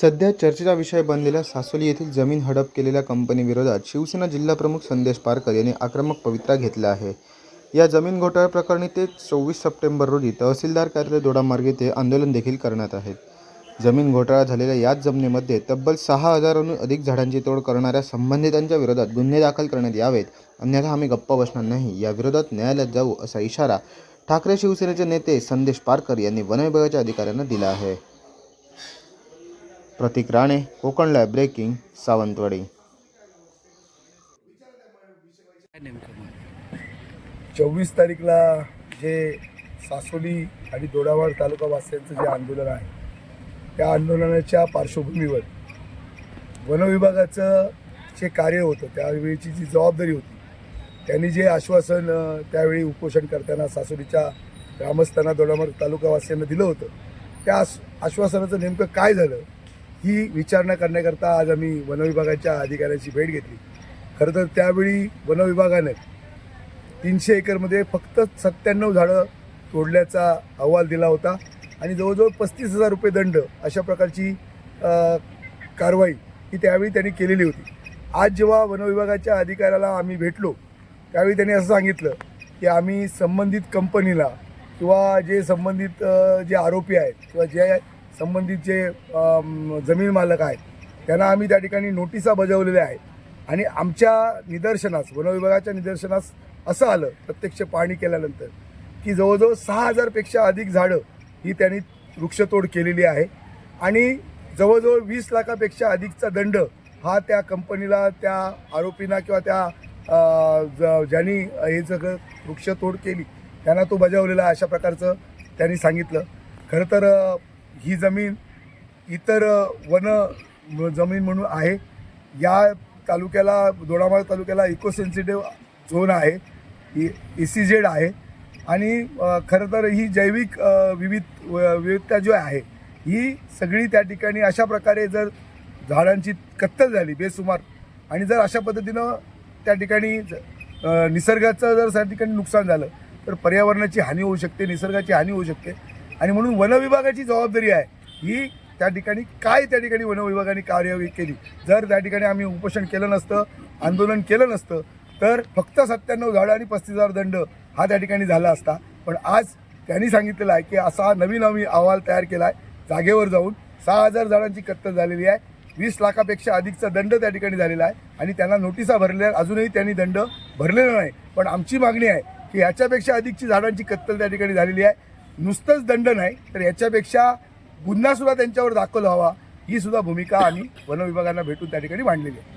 सध्या चर्चेचा विषय बनलेल्या सासोली येथील जमीन हडप केलेल्या कंपनीविरोधात शिवसेना जिल्हाप्रमुख संदेश पारकर यांनी आक्रमक पवित्रा घेतला आहे. या जमीन घोटाळा प्रकरणी ते चोवीस सप्टेंबर रोजी तहसीलदार कार्यालय दोडामार्गे ते आंदोलन देखील करण्यात आहेत जमीन घोटाळा झालेल्या याच जमिनीमध्ये तब्बल सहा हजारांहून अधिक झाडांची तोड करणाऱ्या संबंधितांच्या विरोधात गुन्हे दाखल करण्यात यावेत. अन्यथा आम्ही गप्प बसणार नाही. या विरोधात न्यायालयात जाऊ असा इशारा ठाकरे शिवसेनेचे नेते संदेश पारकर यांनी वनविभागाच्या अधिकाऱ्यांना दिला आहे. Prateek Rane Konkan lab breaking Sawantwadi. चोवीस तारीखला जे सासोली आणि दोडावाड तालुका वासियांचं जे आंदोलन आहे त्या आंदोलनाच्या पार्श्वभूमीवर वनविभागाचं जे कार्य होतं त्यावेळीची जी जबाबदारी होती त्यांनी जे आश्वासन त्यावेळी उपोषण करताना सासोलीच्या ग्रामस्थांना दोडामार्ग तालुकावासियांना दिलं होतं त्या आश्वासनाचं नेमकं काय झालं? ही विचारणा करण्याकरता आज आम्ही वनविभागाच्या अधिकाऱ्यांची भेट घेतली. खरं तर त्यावेळी वनविभागाने तीनशे एकरमध्ये फक्त सत्त्याण्णव झाडं तोडल्याचा अहवाल दिला होता आणि जवळजवळ पस्तीस हजार रुपये दंड अशा प्रकारची कारवाई ही त्यावेळी त्यांनी केलेली होती. आज जेव्हा वनविभागाच्या अधिकाऱ्याला आम्ही भेटलो त्यावेळी त्यांनी असं सांगितलं की आम्ही संबंधित कंपनीला किंवा जे संबंधित जे आरोपी आहेत किंवा जे संबंधित जे जमीन मालक आहेत त्यांना आम्ही त्या ठिकाणी नोटिसा बजावलेल्या आहेत. आणि आमच्या निदर्शनास वनविभागाच्या निदर्शनास असं आलं प्रत्यक्ष पाहणी केल्यानंतर की जवळजवळ सहा हजारपेक्षा अधिक झाडं ही त्यांनी वृक्षतोड केलेली आहे. आणि जवळजवळ वीस लाखापेक्षा अधिकचा दंड हा त्या कंपनीला त्या आरोपींना किंवा त्या ज- ज्यांनी हे सगळं वृक्षतोड केली त्यांना तो बजावलेला अशा प्रकारचं त्यांनी सांगितलं. खरं तर ही जमीन इतर वन जमीन म्हणून आहे. या तालुक्याला दोडामार्ग तालुक्याला इको सेन्सिटिव्ह झोन आहे ई सी झेड आहे. आणि खरं तर ही जैविक विविध व- विविधता जी आहे ही सगळी त्या ठिकाणी अशा प्रकारे जर झाडांची कत्तल झाली बेसुमार आणि जर अशा पद्धतीनं त्या ठिकाणी ज- निसर्गाचं जर त्या ठिकाणी नुकसान झालं तर पर्यावरणाची हानी होऊ शकते निसर्गाची हानी होऊ शकते. आणि म्हणून वनविभागाची जबाबदारी आहे. ही त्या ठिकाणी काय त्या ठिकाणी वनविभागाने कार्यवाही केली? जर त्या ठिकाणी आम्ही उपोषण केलं नसतं आंदोलन केलं नसतं तर फक्त सत्त्याण्णव झाडं आणि पस्तीस हजार दंड हा त्या ठिकाणी झाला असता. पण आज त्यांनी सांगितलेलं आहे की असा नवीन आम्ही अहवाल तयार केला आहे जागेवर जाऊन सहा हजार झाडांची कत्तल झालेली आहे. वीस लाखापेक्षा अधिकचा दंड त्या ठिकाणी झालेला आहे आणि त्यांना नोटिसा भरलेल्या अजूनही त्यांनी दंड भरलेला नाही. पण आमची मागणी आहे की याच्यापेक्षा अधिकची झाडांची कत्तल त्या ठिकाणी झालेली आहे. नुसतंच दंड नाही तर याच्यापेक्षा गुन्हा सुद्धा त्यांच्यावर दाखल व्हावा ही सुद्धा भूमिका आम्ही वनविभागांना भेटून त्या ठिकाणी मांडलेली आहे.